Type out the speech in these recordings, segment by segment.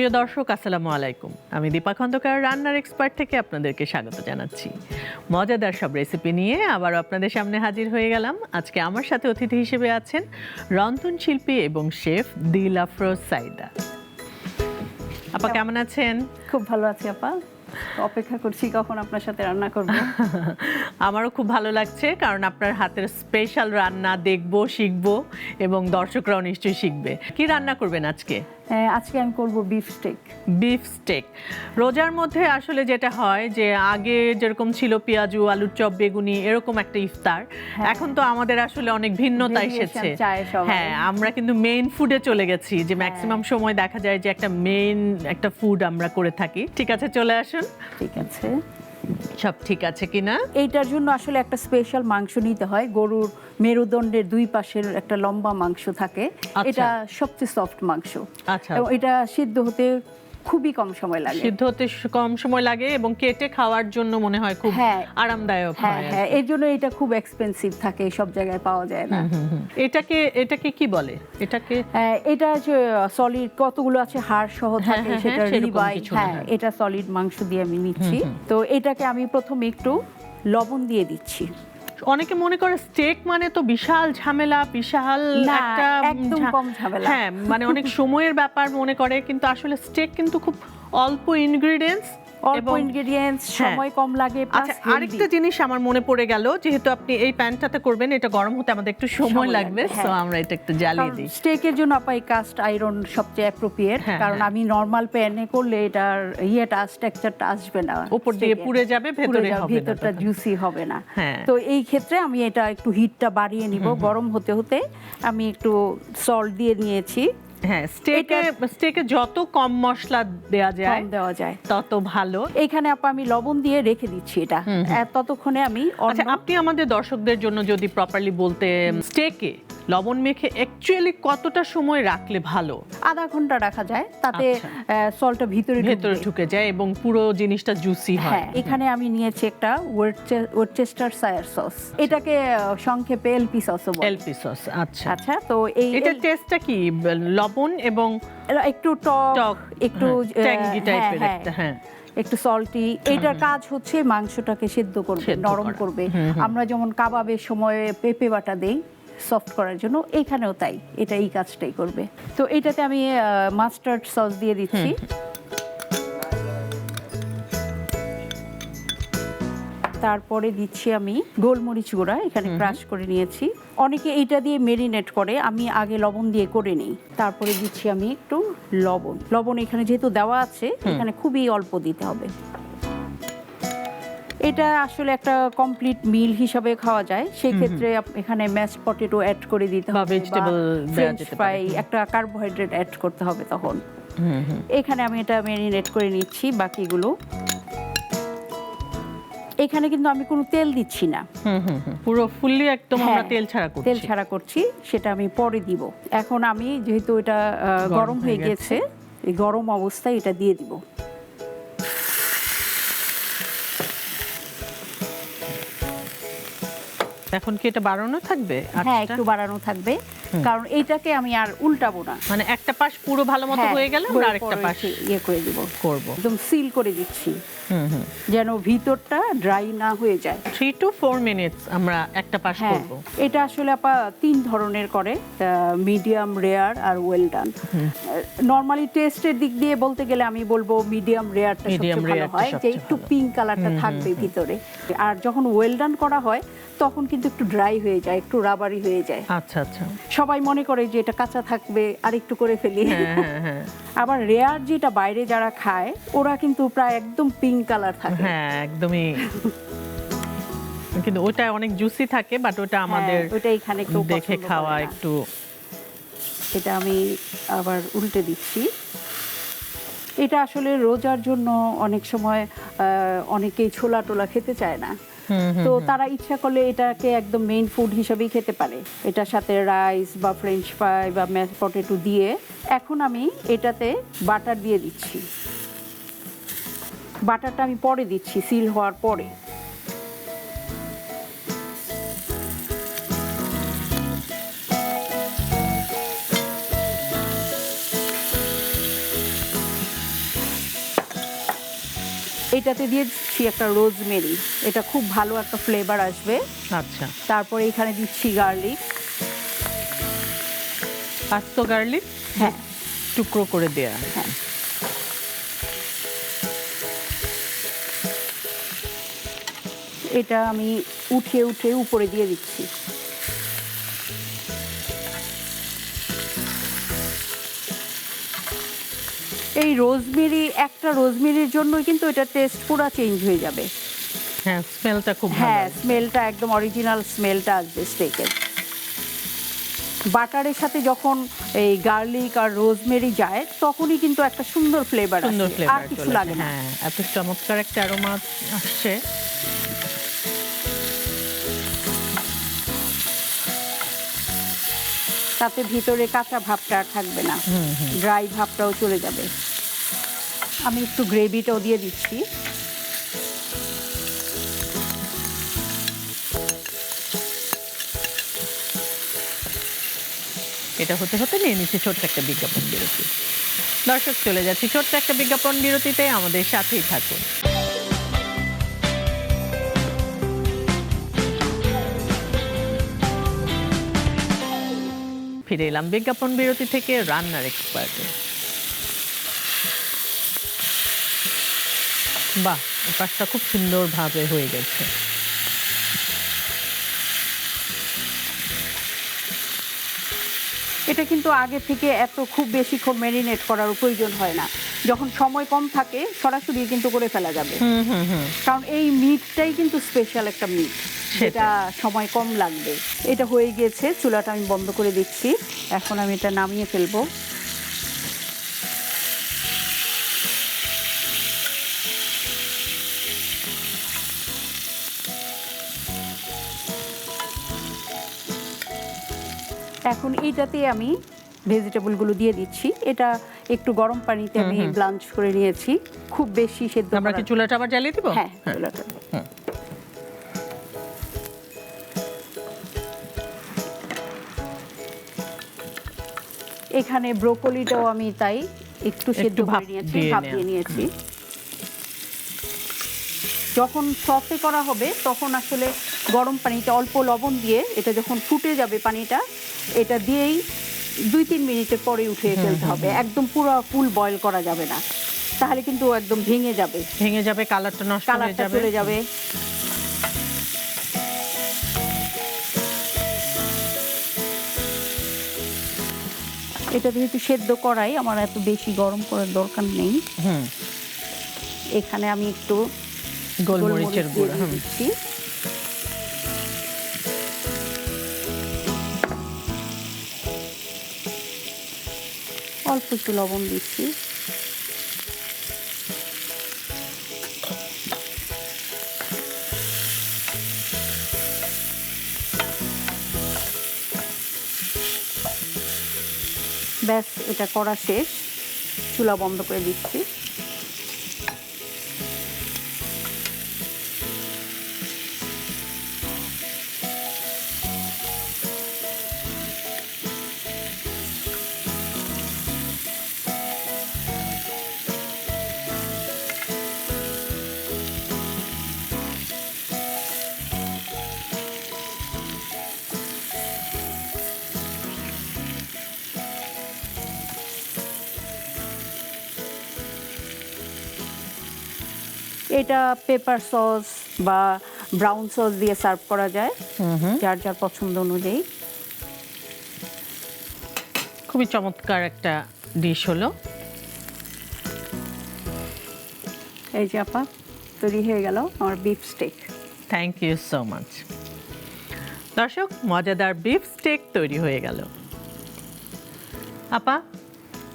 প্রিয় দর্শক আসসালামু আলাইকুম। আমি দীপা খন্দকার রান্নার এক্সপার্ট থেকে আপনাদেরকে স্বাগত জানাচ্ছি। মজাদার সব রেসিপি নিয়ে আবার আপনাদের সামনে হাজির হয়ে গেলাম। আজকে আমার সাথে অতিথি হিসেবে আছেন রন্ধন শিল্পী এবং শেফ দিল আফরোজ সাইদা। আপা কেমন? আছেন? খুব ভালো আছি আপা। অপেক্ষা করছি কখন আপনার সাথে রান্না করব। আমারও খুব ভালো লাগছে কারণ আপনার হাতের স্পেশাল রান্না দেখব শিখব এবং দর্শকরাও নিশ্চয়ই শিখবে। কি রান্না করবেন আজকে? আজকে আমি করব বিফ স্টেক বিফ স্টেক রোজার মধ্যে আসলে যেটা হয় যে আগে যেরকম ছিল পেঁয়াজু আলুর চপ বেগুনি এরকম একটা ইফতার। এখন তো আমাদের আসলে অনেক ভিন্নতা এসেছে। হ্যাঁ আমরা কিন্তু মেইন ফুডে চলে গেছি যে ম্যাক্সিমাম সময় দেখা যায় যে একটা মেইন একটা ফুড আমরা করে থাকি। ঠিক আছে চলে আসুন। ঠিক আছে। সব ঠিক আছে কিনা? এইটার জন্য আসলে একটা স্পেশাল মাংস নিতে হয়। গরুর মেরুদণ্ডের দুই পাশের একটা লম্বা মাংস থাকে। আচ্ছা। এটা সবচেয়ে সফট মাংস। আচ্ছা। এবং এটা সিদ্ধ হতে খুবই কম সময় লাগে। সিদ্ধ হতে কম সময় লাগে এবং কেটে খাওয়ার জন্য মনে হয় খুব হ্যাঁ। আরামদায়ক হ্যাঁ হয় হ্যাঁ এর জন্য এটা খুব এক্সপেন্সিভ থাকে সব জায়গায় পাওয়া যায় না। এটাকে এটাকে কি বলে? এটাকে? হ্যাঁ, এটা যে সলিড কতগুলো আছে হাড় সহ হ্যাঁ, থাকে সেটা রিবাই হ্যাঁ। এটা সলিড মাংস দিয়ে আমি নিচ্ছি। তো এটাকে আমি প্রথমে একটু লবণ দিয়ে দিচ্ছি। অনেকে মনে করে স্টেক মানে তো বিশাল ঝামেলা বিশাল একটা একদম কম ঝামেলা। হ্যাঁ মানে অনেক সময়ের ব্যাপার মনে করে কিন্তু আসলে স্টেক কিন্তু খুব অল্প ইনগ্রেডিয়েন্টস অল্প ইনগ্রেডিয়েন্টস সময় কম লাগে আচ্ছা আরেকটা জিনিস আমার মনে পড়ে গেল যেহেতু আপনি এই প্যানটাতে করবেন এটা গরম হতে আমাদের একটু সময় লাগবে সো হ্যাঁ। আমরা এটা একটু জ্বালিয়ে দিই। স্টেকের জন্য আপা এই কাস্ট আয়রন সবচেয়ে অ্যাপ্রোপ্রিয়েট হ্যাঁ, কারণ হ্যাঁ। আমি নর্মাল প্যানে করলে এটার ইয়েটা স্ট্রাকচারটা আসবে না উপর দিয়ে পুড়ে যাবে, ভেতরে হবে না ভেতরটা জুসি হবে না। হ্যাঁ। তো এই ক্ষেত্রে আমি এটা একটু হিটটা বাড়িয়ে নিব গরম হতে হতে আমি একটু সল্ট দিয়ে নিয়েছি। হ্যাঁ স্টেকে স্টেকে যত কম মশলা দেওয়া যায় দেওয়া যায়। তত ভালো। এখানে আপা আমি লবণ দিয়ে রেখে দিচ্ছি এটা। ততক্ষণে আমি আচ্ছা আপনি আমাদের দর্শকদের জন্য যদি প্রপারলি বলতে স্টেকে লবণ মেখে অ্যাকচুয়ালি কতটা সময় রাখলে ভালো? আধা ঘণ্টা রাখা যায় তাতে আচ্ছা। সল্টটা ভিতরে ভেতরে ঢুকে যায় এবং পুরো জিনিসটা জুসি হয়। হ্যাঁ এখানে আমি নিয়েছি একটা ওয়েটচেস্টার সায়ার সস এটাকে সংক্ষেপে এলপি বলে। এলপি সস আচ্ছা। আচ্ছা তো এই এটা টেস্টটা কি লবণ এবং একটু টক একটু হ্যাঁ, ট্যাঙ্গি টাইপের হ্যাঁ, একটা হ্যাঁ। একটু সল্টি এটার কাজ হচ্ছে মাংসটাকে সিদ্ধ করবে নরম করবে। আমরা যেমন কাবাবের সময় পেঁপে বাটা দেই সফট করার জন্য এইখানেও তাই এটা এই কাজটাই করবে। তো এটাতে আমি মাস্টার্ড সস দিয়ে দিচ্ছি। তারপরে দিচ্ছি আমি গোলমরিচ গুঁড়া এখানে ক্রাশ করে নিয়েছি। অনেকে এইটা দিয়ে মেরিনেট করে আমি আগে লবণ দিয়ে করে নিই। তারপরে দিচ্ছি আমি একটু লবণ। লবণ এখানে যেহেতু দেওয়া আছে এখানে খুবই অল্প দিতে হবে। এটা আসলে একটা কমপ্লিট মিল হিসাবে খাওয়া যায়। সেই ক্ষেত্রে এখানে ম্যাশ পটেটো অ্যাড করে দিতে হবে দেয়া ফ্রেঞ্চ ফ্রাই একটা কার্বোহাইড্রেট অ্যাড করতে হবে তখন। এখানে আমি এটা মেরিনেট করে নিচ্ছি বাকিগুলো। এখানে কিন্তু আমি কোনো তেল দিচ্ছি না। হুম, হুম, হুম। পুরো ফুললি একদম আমরা হ্যাঁ, তেল ছাড়া করছি। তেল ছাড়া করছি সেটা আমি পরে দিব। এখন আমি যেহেতু এটা গরম হয়ে হয়ে গেছে এই গরম অবস্থায় এটা দিয়ে দিব। এখন কি এটা বাড়ানো থাকবে? হ্যাঁ একটু বাড়ানো থাকবে। কারণ এইটাকে আমি আর উল্টাবো না। মানে একটা পাশ পুরো ভালো মতো হ্যাঁ, হয়ে গেলে আমরা পরে আরেকটা পাশ ইয়ে করে দিব। করব। একদম সিল করে দিচ্ছি। হুম হুম। যেন ভিতরটা ড্রাই না হয়ে যায়। থ্রি টু ফোর মিনিটস আমরা একটা পাশ হ্যাঁ করব। এটা আসলে আপা তিন ধরনের করে। মিডিয়াম রেয়ার আর ওয়েল ডান নর্মালি টেস্টের দিক দিয়ে বলতে গেলে আমি বলব মিডিয়াম রেয়ারটা সবচেয়ে ভালো হয়। যে একটু পিঙ্ক কালারটা থাকবে ভিতরে। আর যখন ওয়েল ডান করা হয় তখন কিন্তু একটু ড্রাই হয়ে যায় একটু রাবারি হয়ে যায়। আচ্ছা আচ্ছা। সবাই মনে করে যে এটা কাঁচা থাকবে আর একটু করে ফেলি। হ্যাঁ হ্যাঁ হ্যাঁ। আবার রেয়ার যেটা বাইরে যারা খায় ওরা কিন্তু প্রায় একদম পিঙ্ক কালার থাকে। হ্যাঁ একদমই। কিন্তু ওটা অনেক জুসি থাকে বাট ওটা আমাদের ওটা এখানে দেখে খাওয়া একটু এটা আমি আবার উল্টে দিচ্ছি। এটা আসলে রোজার জন্য অনেক সময় অনেকেই ছোলা টোলা খেতে চায় না। তো তারা ইচ্ছা করলে এটাকে একদম মেইন ফুড হিসেবেই খেতে পারে। এটার সাথে রাইস বা ফ্রেঞ্চ ফ্রাই বা ম্যাশ পটেটো দিয়ে এখন আমি এটাতে বাটার দিয়ে দিচ্ছি। বাটারটা আমি পরে দিচ্ছি সিল হওয়ার পরে। এটাতে দিয়েছি একটা রোজমেরি। এটা খুব ভালো একটা ফ্লেভার আসবে। আচ্ছা। তারপরে এখানে দিচ্ছি গার্লিক আস্ত গার্লিক হ্যাঁ। টুকরো করে দেয়া। হ্যাঁ। এটা আমি উঠে উঠে উপরে দিয়ে দিচ্ছি। এই রোজমেরি একটা রোজমেরির জন্যই কিন্তু এটা টেস্ট পুরো চেঞ্জ হয়ে যাবে। হ্যাঁ স্মেলটা খুব হ্যাঁ স্মেলটা একদম অরিজিনাল স্মেলটা আসবে স্টেকের বাটারের সাথে যখন এই গার্লিক আর রোজমেরি যায় তখনই কিন্তু একটা সুন্দর ফ্লেভার সুন্দর আসে আর ফ্লেভার কিছু লাগে না। হ্যাঁ এত চমৎকার একটা অ্যারোমা আসছে। তাতে ভিতরে কাঁচা ভাবটা থাকবে না। ড্রাই ভাবটাও চলে যাবে। আমি একটু গ্রেভিটাও দিয়ে দিচ্ছি। এটা হতে হতে নিয়ে নিচ্ছে ছোট্ট একটা বিজ্ঞাপন বিরতি। দর্শক চলে যাচ্ছি ছোট্ট একটা বিজ্ঞাপন বিরতিতে। আমাদের সাথেই থাকুন। ফিরে এলাম বিজ্ঞাপন বিরতি থেকে রান্নার এক্সপার্টে বাহ পাশটা খুব সুন্দরভাবে হয়ে গেছে। এটা কিন্তু আগে থেকে এত খুব বেশিক্ষণ ম্যারিনেট করার প্রয়োজন হয় না। যখন সময় কম থাকে সরাসরি কিন্তু করে ফেলা যাবে। কারণ এই মিটটাই কিন্তু স্পেশাল একটা মিট যেটা সময় কম লাগবে। এটা হয়ে গিয়েছে চুলাটা আমি বন্ধ করে দিচ্ছি। এখন আমি এটা নামিয়ে ফেলব। এখন এইটাতে আমি ভেজিটেবলগুলো দিয়ে দিচ্ছি। এটা একটু গরম পানিতে আমি ব্লাঞ্চ করে নিয়েছি। খুব বেশি সেদ্ধ আমরা কি চুলাটা আবার জ্বালিয়ে দিব? হ্যাঁ চুলাটা। এখানে ব্রোকলিটাও আমি তাই একটু সেদ্ধ ভাপ করে নিয়েছি ভাপ দিয়ে নিয়েছি। যখন সসে করা হবে তখন আসলে গরম পানিতে অল্প লবণ দিয়ে এটা যখন ফুটে যাবে পানিটা এটা দিয়েই দুই তিন মিনিটের পরে উঠিয়ে ফেলতে হবে। একদম পুরো ফুল বয়েল করা যাবে না। তাহলে কিন্তু একদম ভেঙে যাবে। ভেঙে যাবে কালারটা নষ্ট হয়ে কালারটা যাবে। চলে যাবে। এটা যেহেতু সেদ্ধ করাই আমার এত বেশি গরম করার দরকার নেই। এখানে আমি একটু গোলমরিচের গুঁড়া দিচ্ছি। অল্প একটু লবণ দিচ্ছি। এটা করা শেষ। চুলা বন্ধ করে দিচ্ছি। এটা পেপার সস বা ব্রাউন সস দিয়ে সার্ভ করা যায়। হুম হুম। যার যার পছন্দ অনুযায়ী। খুবই চমৎকার একটা ডিশ হলো। এই যে আপা তৈরি হয়ে গেল আমার beef steak thank you so much দর্শক মজাদার বিফ স্টেক তৈরি হয়ে গেল। আপা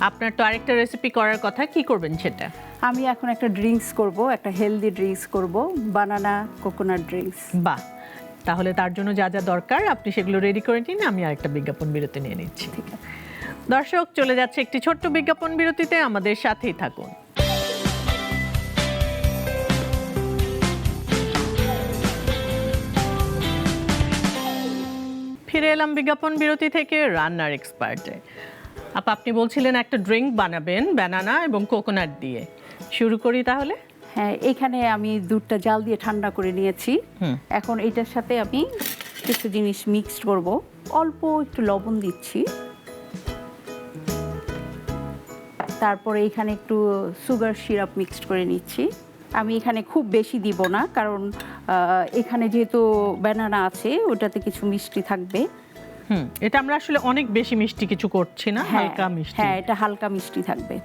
আপনার তো আরেকটা রেসিপি করার কথা কি করবেন সেটা? আমি এখন একটা ড্রিঙ্কস করব একটা হেলদি ড্রিঙ্কস করব বানানা কোকোনাট ড্রিঙ্কস বাহ তাহলে তার জন্য যা যা দরকার আপনি সেগুলো রেডি করে নিন আমি আরেকটা বিজ্ঞাপন বিরতি নিয়ে নিচ্ছি। ঠিক আছে। দর্শক চলে যাচ্ছে একটি ছোট্ট বিজ্ঞাপন বিরতিতে আমাদের সাথেই থাকুন। ফিরে এলাম বিজ্ঞাপন বিরতি থেকে রান্নার এক্সপার্টে আপা আপনি বলছিলেন একটা ড্রিঙ্ক বানাবেন ব্যানানা এবং কোকোনাট দিয়ে। শুরু করি তাহলে? হ্যাঁ এখানে আমি দুধটা জাল দিয়ে ঠান্ডা করে নিয়েছি। এখন এটার সাথে আমি কিছু জিনিস মিক্সড করব। অল্প একটু লবণ দিচ্ছি। তারপরে এখানে একটু সুগার সিরাপ মিক্সড করে নিচ্ছি। আমি এখানে খুব বেশি দিব না কারণ এখানে যেহেতু ব্যানানা আছে ওটাতে কিছু মিষ্টি থাকবে। হুম এটা আমরা আসলে অনেক বেশি মিষ্টি কিছু করছি না হ্যাঁ, হালকা মিষ্টি। হ্যাঁ এটা হালকা মিষ্টি থাকবে।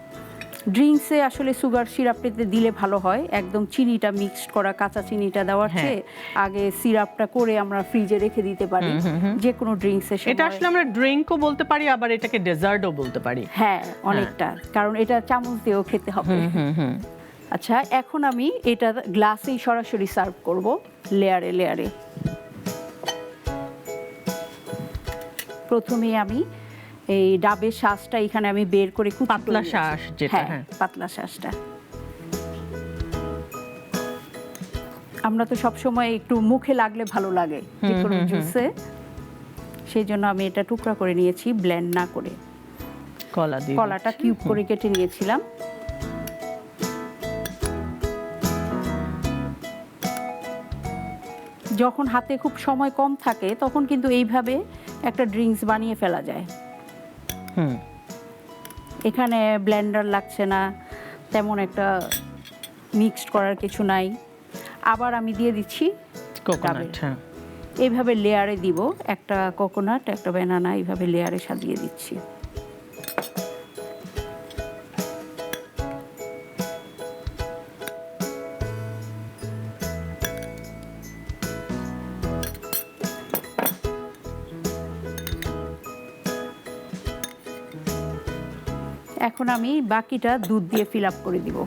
ড্রিঙ্কসে আসলে সুগার সিরাপটাতে দিলে ভালো হয়। একদম চিনিটা মিক্সড করা কাঁচা চিনিটা দেওয়ার হ্যাঁ। চেয়ে আগে সিরাপটা করে আমরা ফ্রিজে রেখে দিতে পারি। যে কোনো ড্রিঙ্কসের এটা আসলে আমরা ড্রিঙ্কও বলতে পারি আবার এটাকে ডেজার্টও বলতে পারি। হ্যাঁ অনেকটা। কারণ এটা চামচ দিয়েও খেতে হবে। আচ্ছা এখন আমি এটা গ্লাসেই সরাসরি সার্ভ করব লেয়ারে লেয়ারে। প্রথমে আমি এই ডাবের শ্বাসটা এখানে আমি বের করে করে পাতলা। শ্বাস যেটা, হ্যাঁ। পাতলা শ্বাসটা আমরা তো সব সময় একটু মুখে লাগলে ভালো লাগে যে কোনো জুসে সেই জন্য আমি এটা টুকরা করে নিয়েছি ব্লেন্ড না করে। কলা দিয়ে কলাটা কিউব করে কেটে নিয়েছিলাম। যখন হাতে খুব সময় কম থাকে তখন কিন্তু এইভাবে একটা ড্রিঙ্কস বানিয়ে ফেলা যায়। এখানে ব্লেন্ডার লাগছে না তেমন একটা মিক্সড করার কিছু নাই। আবার আমি দিয়ে দিচ্ছি কোকোনাট হ্যাঁ। এইভাবে লেয়ারে দিব একটা কোকোনাট একটা ব্যানানা এইভাবে লেয়ারে সাজিয়ে দিচ্ছি। এখন আমি বাকিটা দুধ দিয়ে ফিল আপ করে দিব।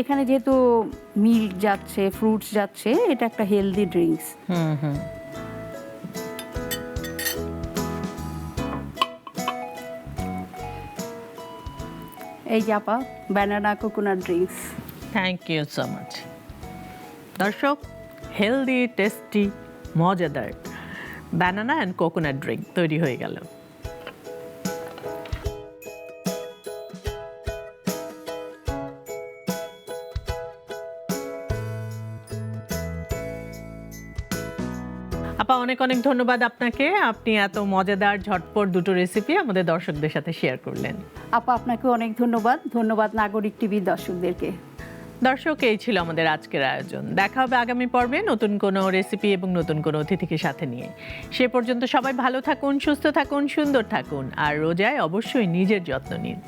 এখানে যেহেতু মিল্ক যাচ্ছে ফ্রুটস যাচ্ছে এটা একটা হেলদি ড্রিঙ্কস হুম হুম। এই JaPa banana coconut drinks thank you so much দর্শক হেলদি টেস্টি মজাদার। ব্যানানা অ্যান্ড কোকোনাট ড্রিঙ্ক তৈরি হয়ে গেল। আপা, অনেক অনেক ধন্যবাদ আপনাকে। আপনি এত মজাদার, ঝটপট দুটো রেসিপি আমাদের দর্শকদের সাথে শেয়ার করলেন। আপা আপনাকে অনেক ধন্যবাদ। ধন্যবাদ নাগরিক টিভির দর্শকদেরকে। দর্শক, এই ছিল আমাদের আজকের আয়োজন। দেখা হবে আগামী পর্বে নতুন কোনো রেসিপি এবং নতুন কোনো অতিথিকে সাথে নিয়ে। সে পর্যন্ত সবাই ভালো থাকুন, সুস্থ থাকুন, সুন্দর থাকুন, আর রোজায় অবশ্যই নিজের যত্ন নিন।